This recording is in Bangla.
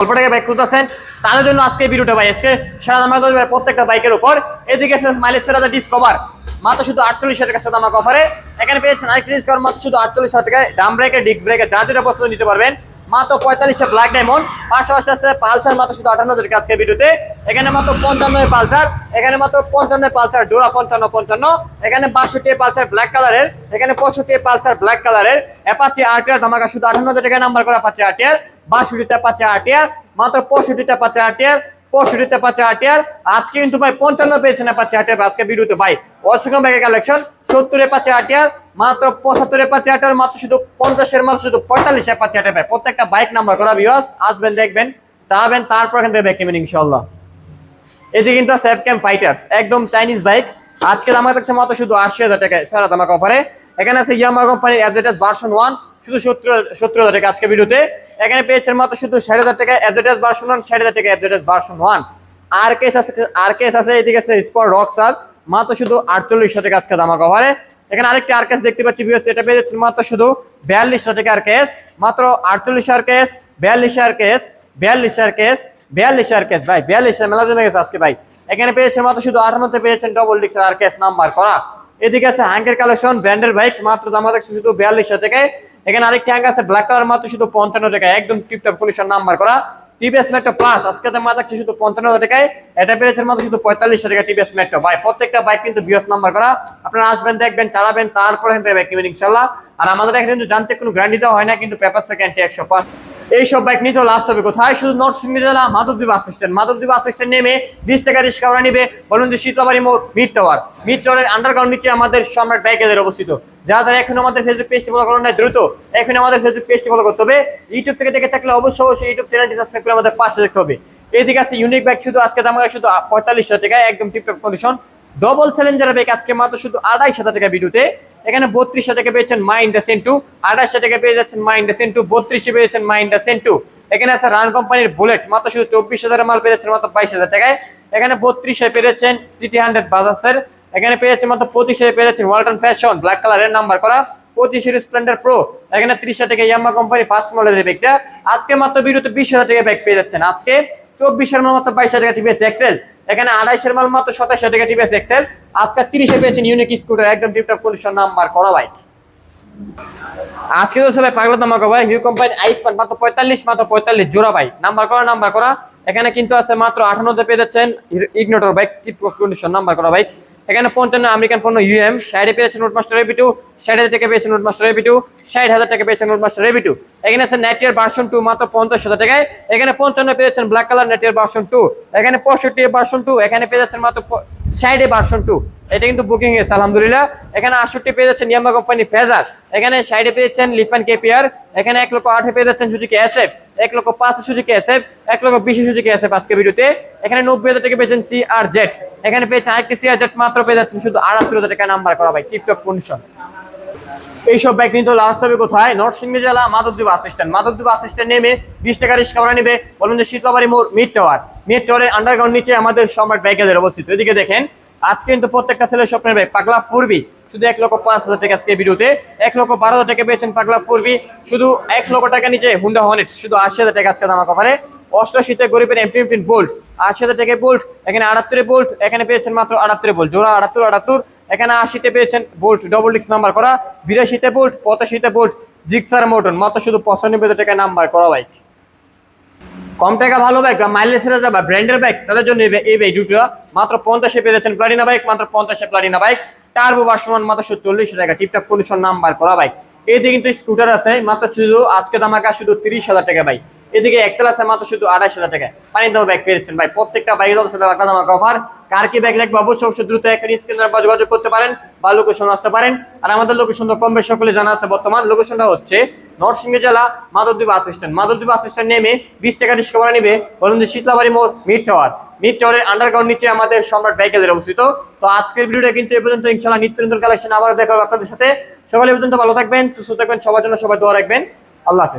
অল্প টাকা বাইক খুঁজতেছেন তাদের জন্য আজকে ভিডিওটা ভাই, আজকে সারা দামা করবে প্রত্যেকটা বাইকের উপর। এদিকে মাইলেজ সেরা ডিসকভার মাত্র শুধু আটচল্লিশ হাজার টাকা দামা অফারে এখানে পেয়েছেন আরেকটি ডিসকভার মাত্র শুধু আটচল্লিশ হাজার টাকায় ডাম ব্রেকে ডিক ব্রেকে যা যেটা পছন্দ নিতে পারবেন। মাত্র পঁয়তাল্লিশে ব্ল্যাক ডায়মন্ড পাশাপাশি আছে পালসার, মাত্র শুধু আটান্ন হাজার আজকে ভিডিওতে। এখানে মাত্র পঞ্চান্ন পালসার, এখানে মাত্র পঞ্চান্ন পালসার, ডোরা পঞ্চান্ন পঞ্চান্ন। এখানে বাষট্টি পালসার ব্ল্যাক কালারের এখানে পঁয়ষট্টি পালসার ব্ল্যাক কালারের অ্যাপাচি আরটিআর ধামাকা শুধু আটান্ন হাজার টাকা নাম্বার করা পাচ্ছে আরটিআর বাষট্টিতে পাচ্ছে আরটিআর মাত্র পঁয়ষট্টিতে পাচ্ছে আরটিআর পঁয়ষট্টিতে পাচ্ছে আরটিআর আজকে কিন্তু ভাই পঞ্চান্ন পেয়েছে না পাচ্ছে আরটিআর আজকে ভিডিওতে। ভাই অসংখ্য ব্যাগের কালেকশন সত্তরে পাচ্ছে আরটিআর মাত্র পঁচাত্তরে পাচ্ছে আরটিআর মাত্র শুধু পঞ্চাশের মাত্র শুধু পঁয়তাল্লিশে পাচ্ছে আরটিআর ভাই। প্রত্যেকটা বাইক নাম্বার করা বিয়স আসবেন, দেখবেন চালাবেন তারপর এখান থেকে নেবেন ইনশাল্লাহ এদিকে কিন্তু সেফ ক্যাম্প ফাইটার্স একদম চাইনিজ বাইক আজকে দামা মাত্র শুধু আশি হাজার টাকা ছাড়া দামাক অফারে এখানে আছে ইয়ামা কোম্পানির অ্যাডভার্টাইজ ভার্সন ওয়ান শুধু সত্তর সত্তর হাজার টাকা আজকে ভিডিওতে। এখানে পেয়েছেন মাত্র শুধু ষাট হাজার টাকা অ্যাডভার্টাইজ ভার্সন ওয়ান ষাট হাজার টাকা অ্যাডভার্টাইজ ভার্সন ওয়ান আর কেস আছে, আর কেস আছে, এদিকে আছে স্পট রক স্যার মাত্র শুধু আটচল্লিশ টাকা আজকে দামাক অফারে এখানে আরেকটি আর কেস দেখতে পাচ্ছি বিএস এটা পেয়ে যাচ্ছেন মাত্র শুধু বিয়াল্লিশ টাকা আর কেস মাত্র আটচল্লিশ আর কেস বিয়াল্লিশ আর কেস বিয়াল্লিশ আর কেস বিয়াল্লিশ আর কেস ভাই, বিয়াল্লিশ মেলা জমে গেছে আজকে, ভাই। এখানে পেয়েছেন মাত্র শুধু আঠান্নতে পেয়েছেন ডবল ডিক্স আর কেস নাম্বার করা। এদিকে আছে হ্যাঙ্কের কালেকশন ব্র্যান্ডের বাইক মাত্র দাম দেখছে শুধু বিয়াল্লিশ থেকে এখানে আরেকটি হ্যাঙ্ক আছে ব্ল্যাক কালার মাত্র শুধু পঞ্চান্ন টাকায় একদম টিপটপ কন্ডিশন নাম্বার করা। টিভিএস মেট্রো প্লাস আজকে দাম থাকছে শুধু পঞ্চান্ন টাকায়। এটা পেয়েছেন মাত্র শুধু পঁয়তাল্লিশ টাকা টিভিএস মেট্রো ভাই, প্রত্যেকটা বাইক কিন্তু বিএস নাম্বার করা। আপনারা আসবেন, দেখবেন, চালাবেন, তারপরে এখান বাইক নেবেন ইনশাল্লাহ। আর আমাদের এখানে কিন্তু জানতে কোনো গ্যারান্টি দেওয়া হয় না, কিন্তু পেপার সেকেন্ড একশো এইসব বাইক নিতে লাস্ট হবে কোথায়? শুধু নর্থ সিংহ জেলা Madhabdi bus stand Madhabdi bus stand নেমে বিশ টাকা রিক্সা ভাড়া নিবে। বলুন যে শীতলাবাড়ি মোড় মিড টাওয়ার মিড টাওয়ারের আন্ডারগ্রাউন্ড নিচে আমাদের সম্রাট বাইকেদের অবস্থিত। যারা যারা এখন আমাদের ফেসবুক পেজটি ফলো করেন দ্রুত এখন আমাদের ফেসবুক পেজটি ফলো করতে হবে। ইউটিউব থেকে দেখে থাকলে অবশ্যই অবশ্যই ইউটিউব চ্যানেলটি সাবস্ক্রাইব করে আমাদের পাশে দেখতে হবে। এইদিকে আছে ইউনিক বাইক শুধু আজকে দাম শুধু পঁয়তাল্লিশশো টাকায়, একদম tiptop condition double Challenger bike আজকে মাত্র শুধু আড়াইশ টাকা ভিডিওতে এখানে বত্রিশশো টাকা পেয়েছেন মা ইন্ডা সেন্টু। আড়াইশো টাকা পেয়ে যাচ্ছেন মা ইন্ডা সেন্টু। বত্রিশে পেয়েছেন মা ইন্ডা সেন্টু। এখানে আছে রান কোম্পানির বুলেট। মাত্র শুধু চব্বিশ হাজার মাল পেয়ে যাচ্ছেন মাত্র বাইশ হাজার টাকায়। এখানে বত্রিশে পেয়েছেন সিটি হান্ড্রেড বাজাজের। এখানে পেয়ে যাচ্ছেন মাত্র পঁচিশে পেয়ে যাচ্ছেন ওয়ালটন ফ্যাশন। ব্ল্যাক কালারের নাম্বার করা। পঁচিশের স্প্লেন্ডার প্রো। এখানে ত্রিশ হাজার টাকা ইয়াম্মা কোম্পানি ফার্স্ট মডেলের ব্যাগটা। আজকে মাত্র বিরুদ্ধে বিশ হাজার টাকা ব্যাগ পেয়ে যাচ্ছেন। আজকে চব্বিশের মাত্র বাইশ হাজার টাকা টিভিএস এক্সেল। এখানে আড়াইশের মাল মাত্র সাতাইশ টাকা টিভিএস এক্সেল আজকে তিরিশে পেয়েছেন ইউনিক স্কুটার একদম টিপটপ কন্ডিশন নাম্বার করা বাইক আজকে তো সবাই পাগলা নাম্বার ভাই হিউ কোম্পানি আইস মাত্র পঁয়তাল্লিশ মাত্র পঁয়তাল্লিশ, জোড়া ভাই। নাম্বার করা নাম্বার করা এখানে কিন্তু আছে মাত্র আঠান্নতে পেয়ে যাচ্ছেন Ignitor bike tiptop condition number করা বাইক এখানে পঞ্চান্ন আমেরিকান পণ্য ইউএম সাইডে পেয়েছে নোট মাস্টার এবি টু ষাট হাজার টাকা পেয়েছেন নোট মাস্টার এবি টু ষাট হাজার টাকা পেয়েছে নোট মাস্টার এবি টু এখানে আছে নেটের ভার্সন টু মাত্র পঞ্চাশ হাজার টাকায়। এখানে পঞ্চান্ন পেয়েছেন ব্ল্যাক কালার নেটের ভার্সন টু এখানে পঁয়ষট্টি ভার্সন টু এখানে পেয়ে যাচ্ছেন মাত্র সাইডে ভার্সন টু এটা কিন্তু বুকিং হয়েছে আলহামদুলিল্লাহ। এখানে আটষট্টি পেয়ে যাচ্ছেন ইয়ামা কোম্পানি ফেজার এখানে সাইডে পেয়েছেন লিফান কেপিয়ার এখানে এক লক্ষ আটে পেয়ে যাচ্ছেন সুজুকি এসএফ এক লক্ষ পাঁচ সুজুকি এসএফ এক লক্ষ বিশ সুজুকি এসএফ আজকে ভিডিওতে। এখানে নব্বই হাজার টাকা পেয়েছেন সি আর জেড এখানে পেয়েছেন আরেকটি সি আর জেড মাত্র পেয়ে যাচ্ছেন শুধু আটাত্তর হাজার টাকা নাম্বার করা ভাই, টিপটপ কন্ডিশন এইসব ব্যাগ কিন্তু লাস্ট হবে কোথায়? নরসিংহ জেলা Madhabdi bus stand Madhabdi bus stand নেমে বিশ টাকা রিক্সা ভাড়া নেবে বলুন যে শীতলাবাড়ি মোড় মিড টাওয়ার মিড টাওয়ারের আন্ডারগ্রাউন্ড নিচে আমাদের সম্রাট বাইকের অবস্থিত। এদিকে দেখেন আজকে কিন্তু প্রত্যেকটা ছেলে স্বপ্নের বাইক পাগলা ফুরবি। শুধু এক লক্ষ পাঁচ হাজার টাকা আজকে ভিডিওতে। এক লক্ষ বারো হাজার টাকা পেয়েছেন পাগলা ফুরবি। শুধু এক লক্ষ টাকা নিচে হুন্ডা হনেট শুধু আশি হাজার টাকা আজকে দামা কভারে অষ্টাশিতে গরিবের এমপি এমপিন বোল্ট আশি হাজার টাকা বোল্ট এখানে আটাত্তরে বোল্ট এখানে পেয়েছেন মাত্র আটাত্তরে বোল্ট জোড়া আটাত্তর আটাত্তর, এখানে আশিতে পেয়েছেন বোল্ট ডবল ডিক্স নাম্বার করা। বিরাশিতে বোল্ট পঁচাশিতে বোল্ট জিক্সার মোটন মাত্র শুধু পঁচানব্বই হাজার টাকা নাম্বার করা বাইক কম টাকা ভালো বাইক বা মাইলেজ রেজা বা ব্র্যান্ডের বাইক তাদের জন্য এই- বাইক দুটো। মাত্র পঞ্চাশে পেয়েছেন প্লাটিনা বাইক মাত্র পঞ্চাশে প্লাটিনা বাইক টার্বো ভার্সন মাত্র চল্লিশ টাকা। টিপটপ কন্ডিশন নাম্বার করা বাইক এদিকে কিন্তু স্কুটার আছে, মাত্র শুধু আজকে দামাকা শুধু তিরিশ হাজার টাকা বাইক এদিকে এক্সেল আছে মাত্র শুধু আড়াইশ হাজার টাকা। পানি দাম ব্যাগ পেয়েছেন ভাই। প্রত্যেকটা বাইকের সাথে একটা দামাকা অফার কার কি ব্যাগ লাগবে অবশ্যই অবশ্যই দ্রুত এখানে স্ক্রিনের যোগাযোগ করতে পারেন বা লোকেশন আসতে পারেন। আর আমাদের লোকেশন তো কম বেশ সকলে জানা আছে বর্তমান। লোকেশনটা হচ্ছে নরসিংহ জেলা Madhabdi bus stand. Madhabdi bus stand নেমে বিশ টাকা ভাড়া নেবে। বলুন যে শীতলাবাড়ি মোড়, মিড টাওয়ার। মিড টাওয়ারের আন্ডারগ্রাউন্ড নিচে আমাদের সম্রাট বাইকেলের অবস্থিত। তো আজকের ভিডিওটা কিন্তু এ পর্যন্ত। ইনশাল্লাহ নিত্য কালেকশন আবার দেখা হবে আপনাদের সাথে। সকালে পর্যন্ত ভালো থাকবেন, সুস্থ থাকবেন, সবার জন্য সবাই দোয়া রাখবেন। আল্লাহ হাফেজ।